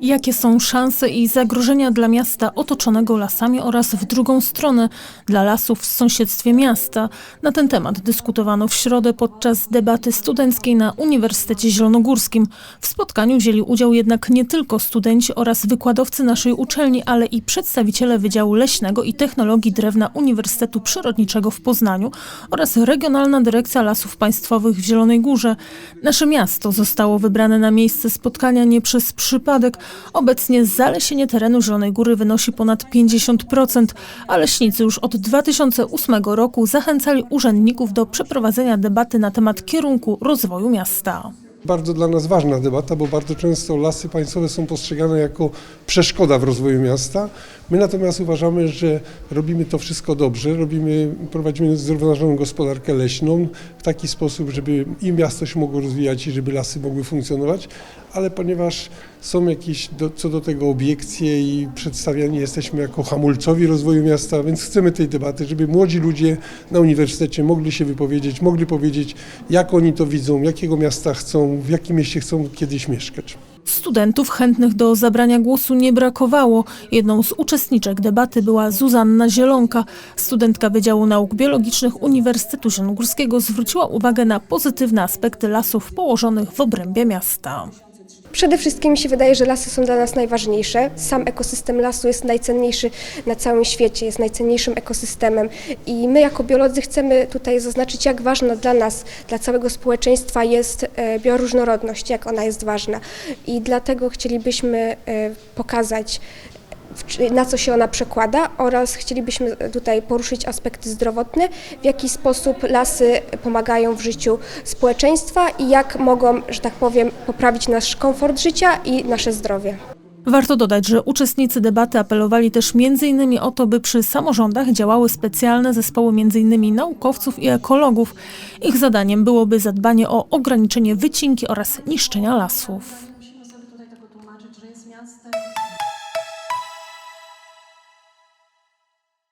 Jakie są szanse i zagrożenia dla miasta otoczonego lasami oraz w drugą stronę dla lasów w sąsiedztwie miasta? Na ten temat dyskutowano w środę podczas debaty studenckiej na Uniwersytecie Zielonogórskim. W spotkaniu wzięli udział jednak nie tylko studenci oraz wykładowcy naszej uczelni, ale i przedstawiciele Wydziału Leśnego i Technologii Drewna Uniwersytetu Przyrodniczego w Poznaniu oraz Regionalna Dyrekcja Lasów Państwowych w Zielonej Górze. Nasze miasto zostało wybrane na miejsce spotkania nie przez przypadek. Obecnie zalesienie terenu Zielonej Góry wynosi ponad 50%, a leśnicy już od 2008 roku zachęcali urzędników do przeprowadzenia debaty na temat kierunku rozwoju miasta. Bardzo dla nas ważna debata, bo bardzo często lasy państwowe są postrzegane jako przeszkoda w rozwoju miasta. My natomiast uważamy, że robimy to wszystko dobrze, robimy, prowadzimy zrównoważoną gospodarkę leśną w taki sposób, żeby i miasto się mogło rozwijać i żeby lasy mogły funkcjonować, ale ponieważ są jakieś do, co do tego obiekcje i przedstawiani jesteśmy jako hamulcowi rozwoju miasta, więc chcemy tej debaty, żeby młodzi ludzie na uniwersytecie mogli się wypowiedzieć, mogli powiedzieć, jak oni to widzą, jakiego miasta chcą, w jakim mieście chcą kiedyś mieszkać. Studentów chętnych do zabrania głosu nie brakowało. Jedną z uczestniczek debaty była Zuzanna Zielonka. Studentka Wydziału Nauk Biologicznych Uniwersytetu Zielonogórskiego zwróciła uwagę na pozytywne aspekty lasów położonych w obrębie miasta. Przede wszystkim mi się wydaje, że lasy są dla nas najważniejsze. Sam ekosystem lasu jest najcenniejszy na całym świecie, jest najcenniejszym ekosystemem i my jako biolodzy chcemy tutaj zaznaczyć, jak ważna dla nas, dla całego społeczeństwa jest e, bioróżnorodność, jak ona jest ważna. I dlatego chcielibyśmy e, pokazać, na co się ona przekłada oraz chcielibyśmy tutaj poruszyć aspekty zdrowotne, w jaki sposób lasy pomagają w życiu społeczeństwa i jak mogą, że tak powiem, poprawić nasz komfort życia i nasze zdrowie. Warto dodać, że uczestnicy debaty apelowali też m.in. o to, by przy samorządach działały specjalne zespoły m.in. naukowców i ekologów. Ich zadaniem byłoby zadbanie o ograniczenie wycinki oraz niszczenia lasów.